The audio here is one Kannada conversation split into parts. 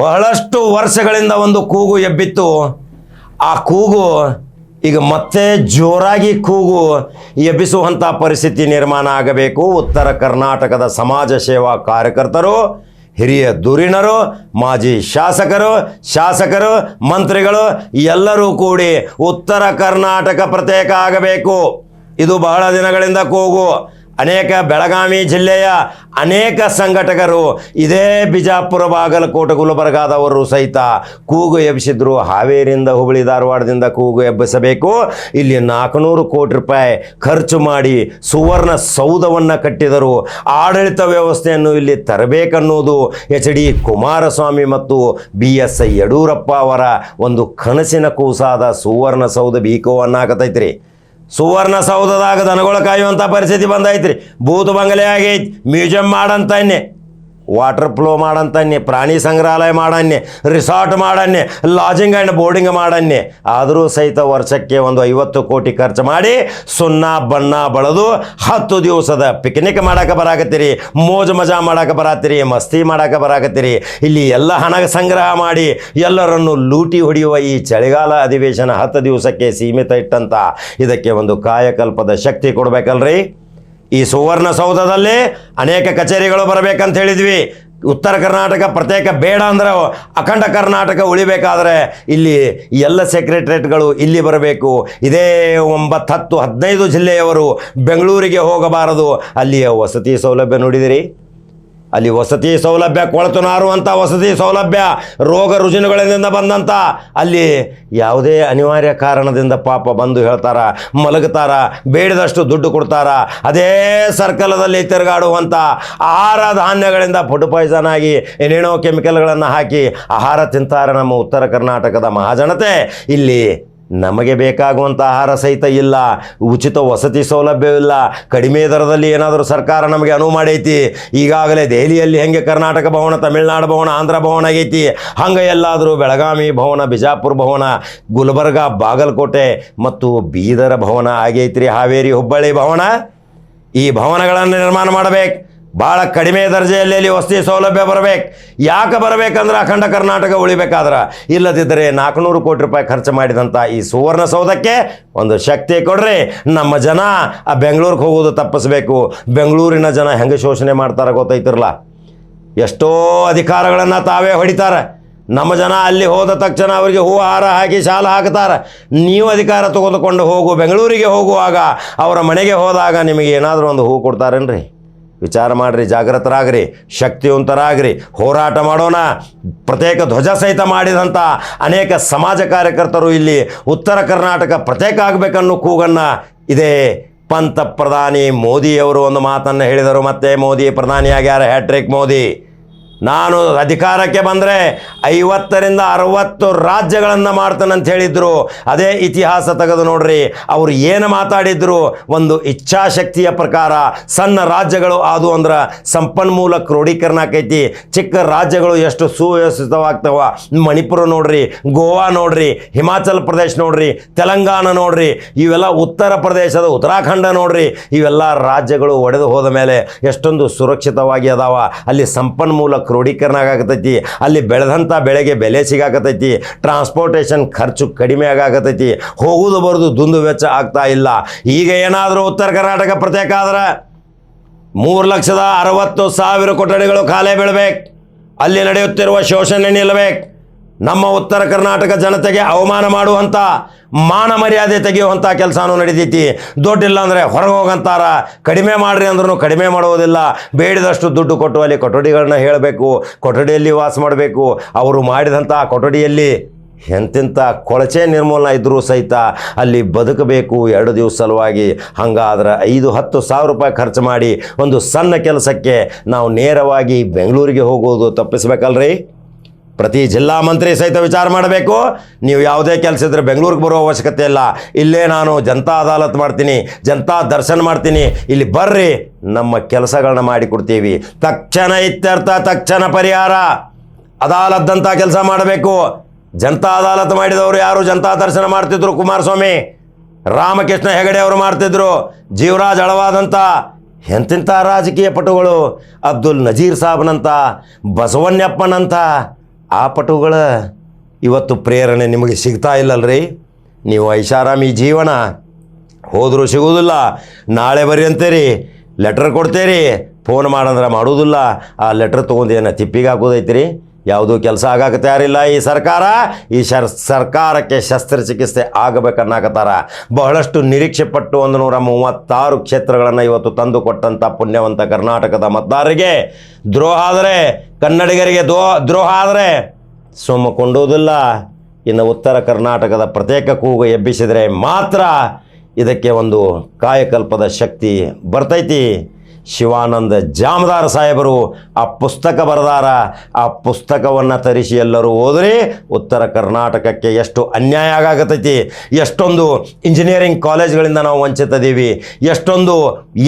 ಬಹಳಷ್ಟು ವರ್ಷಗಳಿಂದ ಒಂದು ಕೂಗು ಎಬ್ಬಿತ್ತು. ಆ ಕೂಗು ಈಗ ಮತ್ತೆ ಜೋರಾಗಿ ಕೂಗು ಎಬ್ಬಿಸುವಂಥ ಪರಿಸ್ಥಿತಿ ನಿರ್ಮಾಣ ಆಗಬೇಕು. ಉತ್ತರ ಕರ್ನಾಟಕದ ಸಮಾಜ ಸೇವಾ ಕಾರ್ಯಕರ್ತರು, ಹಿರಿಯ ಧುರೀಣರು ಮಾಜಿ ಶಾಸಕರು ಶಾಸಕರು, ಮಂತ್ರಿಗಳು ಎಲ್ಲರೂ ಕೂಡಿ ಉತ್ತರ ಕರ್ನಾಟಕ ಪ್ರತ್ಯೇಕ ಆಗಬೇಕು. ಇದು ಬಹಳ ದಿನಗಳಿಂದ ಕೂಗು. ಅನೇಕ ಬೆಳಗಾವಿ ಜಿಲ್ಲೆಯ ಅನೇಕ ಸಂಘಟಕರು ಇದೇ ಬಿಜಾಪುರ ಬಾಗಲಕೋಟೆ ಗುಲ್ಬರ್ಗಾದವರು ಸಹಿತ ಕೂಗು ಎಬ್ಬಿಸಿದ್ರು. ಹಾವೇರಿಯಿಂದ ಹುಬ್ಬಳ್ಳಿ ಧಾರವಾಡದಿಂದ ಕೂಗು ಎಬ್ಬಿಸಬೇಕು. ಇಲ್ಲಿ ನಾಲ್ಕುನೂರು ಕೋಟಿ ರೂಪಾಯಿ ಖರ್ಚು ಮಾಡಿ ಸುವರ್ಣ ಸೌಧವನ್ನು ಕಟ್ಟಿದರು. ಆಡಳಿತ ವ್ಯವಸ್ಥೆಯನ್ನು ಇಲ್ಲಿ ತರಬೇಕನ್ನುವುದು ಎಚ್ ಡಿ ಕುಮಾರಸ್ವಾಮಿ ಮತ್ತು ಬಿ ಎಸ್ ಯಡಿಯೂರಪ್ಪ ಅವರ ಒಂದು ಕನಸಿನ ಕೂಸಾದ ಸುವರ್ಣ ಸೌಧ ಬೀಕೋ ಅನ್ನಾಕತೈತ್ರಿ. ಸುವರ್ಣ ಸೌಧದಾಗ ದನಗಳ ಕಾಯುವಂಥ ಪರಿಸ್ಥಿತಿ ಬಂದೈತ್ರಿ. ಭೂತ ಬಂಗಲೆ ಆಗೈತಿ. ಮ್ಯೂಸಿಯಂ ಮಾಡಂತನ್ನೆ ವಾಟರ್ ಫ್ಲೋ ಮಾಡಂತನ್ನೆ, ಪ್ರಾಣಿ ಸಂಗ್ರಹಾಲಯ ಮಾಡನ್ನೆ ರಿಸಾರ್ಟ್ ಮಾಡನ್ನೆ ಲಾಜಿಂಗ್ ಆ್ಯಂಡ್ ಬೋರ್ಡಿಂಗ್ ಮಾಡನ್ನೆ. ಆದರೂ ಸಹಿತ ವರ್ಷಕ್ಕೆ ಒಂದು ಐವತ್ತು ಕೋಟಿ ಖರ್ಚು ಮಾಡಿ ಸುಣ್ಣ, ಬಣ್ಣ ಬಳದು ಹತ್ತು ದಿವಸದ ಪಿಕ್ನಿಕ್ ಮಾಡಕ್ಕೆ ಬರಾಕತ್ತೀರಿ, ಮೋಜು ಮಜಾ ಮಾಡಕ್ಕೆ ಬರಾತ್ತೀರಿ, ಮಸ್ತಿ ಮಾಡಕ್ಕೆ ಬರಾಕತ್ತೀರಿ. ಇಲ್ಲಿ ಎಲ್ಲ ಹಣ ಸಂಗ್ರಹ ಮಾಡಿ ಎಲ್ಲರನ್ನು ಲೂಟಿ ಹೊಡೆಯುವ ಈ ಚಳಿಗಾಲ ಅಧಿವೇಶನ ಹತ್ತು ದಿವಸಕ್ಕೆ ಸೀಮಿತ ಇಟ್ಟಂತ ಇದಕ್ಕೆ ಒಂದು ಕಾಯಕಲ್ಪದ ಶಕ್ತಿ ಕೊಡಬೇಕಲ್ರಿ? ಈ ಸುವರ್ಣ ಸೌಧದಲ್ಲಿ ಅನೇಕ ಕಚೇರಿಗಳು ಬರಬೇಕಂತ ಹೇಳಿದ್ವಿ. ಉತ್ತರ ಕರ್ನಾಟಕ ಪ್ರತ್ಯೇಕ ಬೇಡ ಅಂದ್ರೆ ಅಖಂಡ ಕರ್ನಾಟಕ ಉಳಿಬೇಕಾದ್ರೆ ಇಲ್ಲಿ ಎಲ್ಲ ಸೆಕ್ರೆಟ್ರೇಟ್ಗಳು ಇಲ್ಲಿ ಬರಬೇಕು. ಇದೇ ಒಂಬತ್ತು ಹತ್ತು ಹದಿನೈದು ಜಿಲ್ಲೆಯವರು ಬೆಂಗಳೂರಿಗೆ ಹೋಗಬಾರದು. ಅಲ್ಲಿಯ ವಸತಿ ಸೌಲಭ್ಯ ನೋಡಿದಿರಿ. ಅಲ್ಲಿ ವಸತಿ ಸೌಲಭ್ಯ ಕೊಳತು ನಾರುವಂಥ ವಸತಿ ಸೌಲಭ್ಯ, ರೋಗ ರುಜಿನಗಳಿಂದ ಬಂದಂಥ ಅಲ್ಲಿ ಯಾವುದೇ ಅನಿವಾರ್ಯ ಕಾರಣದಿಂದ ಪಾಪ ಬಂದು ಹೇಳ್ತಾರ, ಮಲಗುತ್ತಾರ, ಬೇಡದಷ್ಟು ದುಡ್ಡು ಕೊಡ್ತಾರ, ಅದೇ ಸರ್ಕಲದಲ್ಲಿ ತಿರುಗಾಡುವಂಥ ಆಹಾರ ಧಾನ್ಯಗಳಿಂದ ಫುಡ್ ಪಾಯ್ಸನ್ ಆಗಿ ಏನೇನೋ ಕೆಮಿಕಲ್ಗಳನ್ನು ಹಾಕಿ ಆಹಾರ ತಿಂತಾರೆ ನಮ್ಮ ಉತ್ತರ ಕರ್ನಾಟಕದ ಮಹಾಜನತೆ. ಇಲ್ಲಿ ನಮಗೆ ಬೇಕಾಗುವಂಥ ಆಹಾರ ಸಹಿತ ಇಲ್ಲ, ಉಚಿತ ವಸತಿ ಸೌಲಭ್ಯವಿಲ್ಲ ಕಡಿಮೆ ದರದಲ್ಲಿ ಏನಾದರೂ ಸರ್ಕಾರ ನಮಗೆ ಅನುವು ಮಾಡೈತಿ? ಈಗಾಗಲೇ ದೆಹಲಿಯಲ್ಲಿ ಹೆಂಗೆ ಕರ್ನಾಟಕ ಭವನ, ತಮಿಳುನಾಡು ಭವನ, ಆಂಧ್ರ ಭವನ ಆಗೈತಿ? ಹಂಗೆ ಎಲ್ಲಾದರೂ ಬೆಳಗಾವಿ ಭವನ, ಬಿಜಾಪುರ ಭವನ, ಗುಲ್ಬರ್ಗ, ಬಾಗಲಕೋಟೆ ಮತ್ತು ಬೀದರ ಭವನ ಆಗೈತ್ರಿ. ಹಾವೇರಿ, ಹುಬ್ಬಳ್ಳಿ ಭವನ. ಈ ಭವನಗಳನ್ನು ನಿರ್ಮಾಣ ಮಾಡಬೇಕು. ಭಾಳ ಕಡಿಮೆ ದರ್ಜೆಯಲ್ಲಿ ಅಲ್ಲಿ ವಸತಿ ಸೌಲಭ್ಯ ಬರಬೇಕು. ಯಾಕೆ ಬರಬೇಕಂದ್ರೆ ಅಖಂಡ ಕರ್ನಾಟಕ ಉಳಿಬೇಕಾದ್ರೆ? ಇಲ್ಲದಿದ್ದರೆ ನಾಲ್ಕುನೂರು ಕೋಟಿ ರೂಪಾಯಿ ಖರ್ಚು ಮಾಡಿದಂಥ ಈ ಸುವರ್ಣ ಸೌಧಕ್ಕೆ ಒಂದು ಶಕ್ತಿ ಕೊಡ್ರಿ. ನಮ್ಮ ಜನ ಆ ಬೆಂಗಳೂರಿಗೆ ಹೋಗೋದು ತಪ್ಪಿಸ್ಬೇಕು. ಬೆಂಗಳೂರಿನ ಜನ ಹೆಂಗೆ ಶೋಷಣೆ ಮಾಡ್ತಾರೆ ಗೊತ್ತೈತಿರಲ್ಲ ಎಷ್ಟೋ ಅಧಿಕಾರಗಳನ್ನು ತಾವೇ ಹೊಡಿತಾರೆ. ನಮ್ಮ ಜನ ಅಲ್ಲಿ ಹೋದ ತಕ್ಷಣ ಅವರಿಗೆ ಹೂ ಹಾರ ಹಾಕಿ ಶಾಲೆ ಹಾಕ್ತಾರೆ ನೀವು ಅಧಿಕಾರ ತೆಗೆದುಕೊಂಡು ಹೋಗು, ಬೆಂಗಳೂರಿಗೆ ಹೋಗುವಾಗ ಅವರ ಮನೆಗೆ ಹೋದಾಗ ನಿಮಗೆ ಏನಾದರೂ ಒಂದು ಹೂ ಕೊಡ್ತಾರೇನ್ರಿ? ವಿಚಾರ ಮಾಡಿರಿ ಜಾಗೃತರಾಗ್ರಿ ಶಕ್ತಿವಂತರಾಗ್ರಿ, ಹೋರಾಟ ಮಾಡೋಣ. ಪ್ರತ್ಯೇಕ ಧ್ವಜ ಸಹಿತ ಮಾಡಿದಂಥ ಅನೇಕ ಸಮಾಜ ಕಾರ್ಯಕರ್ತರು ಇಲ್ಲಿ ಉತ್ತರ ಕರ್ನಾಟಕ ಪ್ರತ್ಯೇಕ ಆಗಬೇಕನ್ನೋ ಕೂಗನ್ನು ಇದೇ ಪಂತ ಪ್ರಧಾನಿ ಮೋದಿಯವರು ಒಂದು ಮಾತನ್ನು ಹೇಳಿದರು. ಮತ್ತೆ ಮೋದಿ ಪ್ರಧಾನಿಯಾಗ್ಯಾರ ಹ್ಯಾಟ್ರಿಕ್ ಮೋದಿ. ನಾನು ಅಧಿಕಾರಕ್ಕೆ ಬಂದರೆ ಐವತ್ತರಿಂದ ಅರವತ್ತು ರಾಜ್ಯಗಳನ್ನು ಮಾಡ್ತಾನಂತ ಹೇಳಿದ್ರು. ಅದೇ ಇತಿಹಾಸ ತೆಗೆದು ನೋಡ್ರಿ. ಅವರು ಏನು ಮಾತಾಡಿದ್ರು? ಒಂದು ಇಚ್ಛಾಶಕ್ತಿಯ ಪ್ರಕಾರ ಸಣ್ಣ ರಾಜ್ಯಗಳು ಆದು ಅಂದ್ರೆ ಸಂಪನ್ಮೂಲ ಕ್ರೋಢೀಕರಣ ಆಕೈತಿ. ಚಿಕ್ಕ ರಾಜ್ಯಗಳು ಎಷ್ಟು ಸುವ್ಯವಸ್ಥಿತವಾಗ್ತವ? ಮಣಿಪುರ ನೋಡ್ರಿ, ಗೋವಾ ನೋಡ್ರಿ, ಹಿಮಾಚಲ್ ಪ್ರದೇಶ ನೋಡ್ರಿ, ತೆಲಂಗಾಣ ನೋಡ್ರಿ, ಇವೆಲ್ಲ ಉತ್ತರ ಪ್ರದೇಶದ ಉತ್ತರಾಖಂಡ ನೋಡ್ರಿ. ಇವೆಲ್ಲ ರಾಜ್ಯಗಳು ಒಡೆದು ಹೋದ ಮೇಲೆ ಎಷ್ಟೊಂದು ಸುರಕ್ಷಿತವಾಗಿ ಅದಾವ. ಅಲ್ಲಿ ಸಂಪನ್ಮೂಲ ಕ್ರೋಢೀಕರಣ ಆಗಾಕತ್ತೈತಿ ಅಲ್ಲಿ ಬೆಳೆದಂಥ ಬೆಳೆಗೆ ಬೆಲೆ ಸಿಗಾಕತೈತಿ. ಟ್ರಾನ್ಸ್ಪೋರ್ಟೇಷನ್ ಖರ್ಚು ಕಡಿಮೆ ಆಗಾಕತೈತಿ. ಹೋಗೋದು ಬರೋದು ದುಂದು ವೆಚ್ಚ ಆಗ್ತಾ ಇಲ್ಲ. ಈಗ ಏನಾದರೂ ಉತ್ತರ ಕರ್ನಾಟಕ ಪ್ರತ್ಯೇಕ ಆದ್ರೆ ಮೂರು ಲಕ್ಷದ ಅರವತ್ತು ಸಾವಿರ ಕೊಠಡಿಗಳು ಖಾಲಿ ಬೀಳ್ಬೇಕು. ಅಲ್ಲಿ ನಡೆಯುತ್ತಿರುವ ಶೋಷಣೆ ನಿಲ್ಲಬೇಕು. ನಮ್ಮ ಉತ್ತರ ಕರ್ನಾಟಕ ಜನತೆಗೆ ಅವಮಾನ ಮಾಡುವಂಥ ಮಾನ ಮರ್ಯಾದೆ ತೆಗೆಯುವಂಥ ಕೆಲಸನೂ ನಡೀತೈತಿ. ದುಡ್ಡಿಲ್ಲ ಅಂದರೆ ಹೊರಗೆ ಹೋಗಂತಾರ. ಕಡಿಮೆ ಮಾಡ್ರಿ ಅಂದ್ರೂ ಕಡಿಮೆ ಮಾಡುವುದಿಲ್ಲ ಬೇಡಿದಷ್ಟು ದುಡ್ಡು ಕೊಟ್ಟು ಅಲ್ಲಿ ಕೊಠಡಿಗಳನ್ನ ಹೇಳಬೇಕು, ಕೊಠಡಿಯಲ್ಲಿ ವಾಸ ಮಾಡಬೇಕು. ಅವರು ಮಾಡಿದಂಥ ಕೊಠಡಿಯಲ್ಲಿ ಎಂತೆಂಥ ಕೊಳಚೆ ನಿರ್ಮೂಲನ ಇದ್ದರೂ ಸಹಿತ ಅಲ್ಲಿ ಬದುಕಬೇಕು ಎರಡು ದಿವಸ ಸಲುವಾಗಿ. ಹಂಗಾದ್ರೆ ಐದು, ಹತ್ತು ಸಾವಿರ ರೂಪಾಯಿ ಖರ್ಚು ಮಾಡಿ ಒಂದು ಸಣ್ಣ ಕೆಲಸಕ್ಕೆ ನಾವು ನೇರವಾಗಿ ಬೆಂಗಳೂರಿಗೆ ಹೋಗೋದು ತಪ್ಪಿಸ್ಬೇಕಲ್ರಿ? ಪ್ರತಿ ಜಿಲ್ಲಾ ಮಂತ್ರಿ ಸಹಿತ ವಿಚಾರ ಮಾಡಬೇಕು. ನೀವು ಯಾವುದೇ ಕೆಲಸ ಇದ್ರೆ ಬೆಂಗಳೂರಿಗೆ ಬರೋ ಅವಶ್ಯಕತೆ ಇಲ್ಲ. ಇಲ್ಲೇ ನಾನು ಜನತಾ ಅದಾಲತ್ ಮಾಡ್ತೀನಿ, ಜನತಾ ದರ್ಶನ ಮಾಡ್ತೀನಿ. ಇಲ್ಲಿ ಬರ್ರಿ, ನಮ್ಮ ಕೆಲಸಗಳನ್ನ ಮಾಡಿಕೊಡ್ತೀವಿ ತಕ್ಷಣ ಇತ್ಯರ್ಥ, ತಕ್ಷಣ ಪರಿಹಾರ. ಅದಾಲದ್ದಂಥ ಕೆಲಸ ಮಾಡಬೇಕು. ಜನತಾ ಅದಾಲತ್ ಮಾಡಿದವರು ಯಾರು? ಜನತಾ ದರ್ಶನ ಮಾಡ್ತಿದ್ರು ಕುಮಾರಸ್ವಾಮಿ. ರಾಮಕೃಷ್ಣ ಹೆಗಡೆ ಅವರು ಮಾಡ್ತಿದ್ರು. ಜೀವರಾಜ್ ಅಳವಾದಂಥ ಎಂತೆಂಥ ರಾಜಕೀಯ ಪಟುಗಳು. ಅಬ್ದುಲ್ ನಜೀರ್ ಸಾಬ್ನಂತ, ಬಸವಣ್ಣಪ್ಪನಂತ. ಆ ಪಟುಗಳ ಇವತ್ತು ಪ್ರೇರಣೆ ನಿಮಗೆ ಸಿಗ್ತಾ ಇಲ್ಲಲ್ರಿ. ನೀವು ಐಷಾರಾಮಿ ಜೀವನ ಹೋದರೂ ಸಿಗುವುದಿಲ್ಲ. ನಾಳೆ ಬರ್ರಿ ಅಂತೀರಿ ಲೆಟ್ರ್ ಕೊಡ್ತೀರಿ ಫೋನ್ ಮಾಡಂದ್ರೆ ಮಾಡೋದಿಲ್ಲ. ಆ ಲೆಟ್ರ್ ತೊಗೊಂಡು ಏನು ತಿಪ್ಪಿಗೆ ಹಾಕೋದೈತ್ರಿ? ಯಾವುದೂ ಕೆಲಸ ಆಗಕ್ಕೆ ತಯಾರಿಲ್ಲ. ಈ ಸರ್ಕಾರ, ಈ ಶರ್, ಸರ್ಕಾರಕ್ಕೆ ಶಸ್ತ್ರಚಿಕಿತ್ಸೆ ಆಗಬೇಕನ್ನಾಕತ್ತಾರ. ಬಹಳಷ್ಟು ನಿರೀಕ್ಷೆ ಪಟ್ಟು ಒಂದು ನೂರ ಮೂವತ್ತಾರು ಕ್ಷೇತ್ರಗಳನ್ನು ಇವತ್ತು ತಂದು ಕೊಟ್ಟಂಥ ಪುಣ್ಯವಂತ ಕರ್ನಾಟಕದ ಮತದಾರರಿಗೆ ದ್ರೋಹ ಆದರೆ, ಕನ್ನಡಿಗರಿಗೆ ದೋ ದ್ರೋಹ ಆದರೆ ಸೋಮ ಕೊಂಡುವುದಿಲ್ಲ ಇನ್ನು ಉತ್ತರ ಕರ್ನಾಟಕದ ಪ್ರತ್ಯೇಕ ಕೂಗು ಎಬ್ಬಿಸಿದರೆ ಮಾತ್ರ ಇದಕ್ಕೆ ಒಂದು ಕಾಯಕಲ್ಪದ ಶಕ್ತಿ ಬರ್ತೈತಿ. ಶಿವಾನಂದ ಜಾಮದಾರ ಸಾಹೇಬರು ಆ ಪುಸ್ತಕ ಬರೆದಾರ. ಆ ಪುಸ್ತಕವನ್ನು ತರಿಸಿ ಎಲ್ಲರೂ ಹೋದರೆ ಉತ್ತರ ಕರ್ನಾಟಕಕ್ಕೆ ಎಷ್ಟು ಅನ್ಯಾಯ ಆಗಾಕತ್ತೈತಿ. ಎಷ್ಟೊಂದು ಇಂಜಿನಿಯರಿಂಗ್ ಕಾಲೇಜ್ಗಳಿಂದ ನಾವು ವಂಚಿತದೀವಿ. ಎಷ್ಟೊಂದು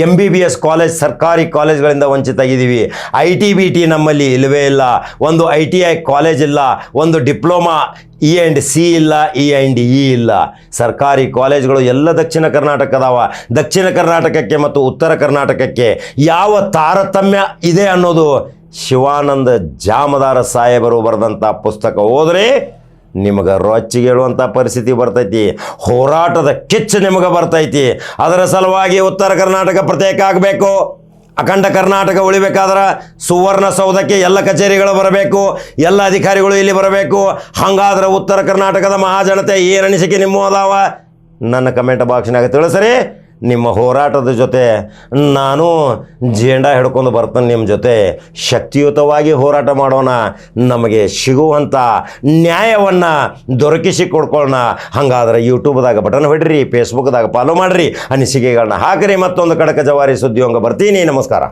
M B B S college, ಸರ್ಕಾರಿ ಕಾಲೇಜ್ಗಳಿಂದ ವಂಚಿತ ಆಗಿದ್ದೀವಿ ಐ ಟಿ ಬಿ ಟಿ ನಮ್ಮಲ್ಲಿ ಇಲ್ಲವೇ ಇಲ್ಲ. ಒಂದು ಐ ಟಿ ಐ ಕಾಲೇಜ್ ಇಲ್ಲ. ಒಂದು ಡಿಪ್ಲೊಮಾ ಇ ಆ್ಯಂಡ್ ಸಿ ಇಲ್ಲ ಇ ಆ್ಯಂಡ್ ಇ ಇಲ್ಲ. ಸರ್ಕಾರಿ ಕಾಲೇಜ್ಗಳು ಎಲ್ಲ ದಕ್ಷಿಣ ಕರ್ನಾಟಕದವ. ದಕ್ಷಿಣ ಕರ್ನಾಟಕಕ್ಕೆ ಮತ್ತು ಉತ್ತರ ಕರ್ನಾಟಕಕ್ಕೆ ಯಾವ ತಾರತಮ್ಯ ಇದೆ ಅನ್ನೋದು ಶಿವಾನಂದ ಜಾಮದಾರ ಸಾಹೇಬರು ಬರೆದಂಥ ಪುಸ್ತಕ. ಓದ್ರಿ ನಿಮಗೆ ರೊಚ್ಚಿಗೆ ಹೇಳುವಂಥ ಪರಿಸ್ಥಿತಿ ಬರ್ತೈತಿ. ಹೋರಾಟದ ಕಿಚ್ಚು ನಿಮಗೆ ಬರ್ತೈತಿ. ಅದರ ಸಲುವಾಗಿ ಉತ್ತರ ಕರ್ನಾಟಕ ಪ್ರತ್ಯೇಕ ಆಗಬೇಕು. ಅಖಂಡ ಕರ್ನಾಟಕ ಉಳಿಬೇಕಾದ್ರೆ ಸುವರ್ಣ ಸೌಧಕ್ಕೆ ಎಲ್ಲ ಕಚೇರಿಗಳು ಬರಬೇಕು, ಎಲ್ಲ ಅಧಿಕಾರಿಗಳು ಇಲ್ಲಿ ಬರಬೇಕು. ಹಾಗಾದ್ರೆ ಉತ್ತರ ಕರ್ನಾಟಕದ ಮಹಾಜನತೆ ಏನು ಅನಿಸಿಕೆ ನಿಮ್ಮ ಅದಾವ? ನನ್ನ ಕಮೆಂಟ್ ಬಾಕ್ಸ್ನಾಗ ತಿಳಿಸ್ರಿ. ನಿಮ್ಮ ಹೋರಾಟದ ಜೊತೆ ನಾನು ಜೇಂಡಾ ಹಿಡ್ಕೊಂಡು ಬರ್ತೇನೆ ನಿಮ್ಮ ಜೊತೆ. ಶಕ್ತಿಯುತವಾಗಿ ಹೋರಾಟ ಮಾಡೋಣ. ನಮಗೆ ಸಿಗುವಂಥ ನ್ಯಾಯವನ್ನು ದೊರಕಿಸಿ ಕೊಡ್ಕೊಳ್ಳೋಣ. ಹಾಗಾದ್ರೆ ಯೂಟ್ಯೂಬ್ದಾಗ ಬಟನ್ ಹೊಡ್ರಿ ಫೇಸ್ಬುಕ್ದಾಗ ಫಾಲೋ ಮಾಡಿರಿ. ಅನಿಸಿಕೆಗಳನ್ನ ಹಾಕಿರಿ. ಮತ್ತೊಂದು ಕಡಕ ಜವಾರಿ ಸುದ್ದಿ ಹಂಗೆ ಬರ್ತೀನಿ. ನಮಸ್ಕಾರ.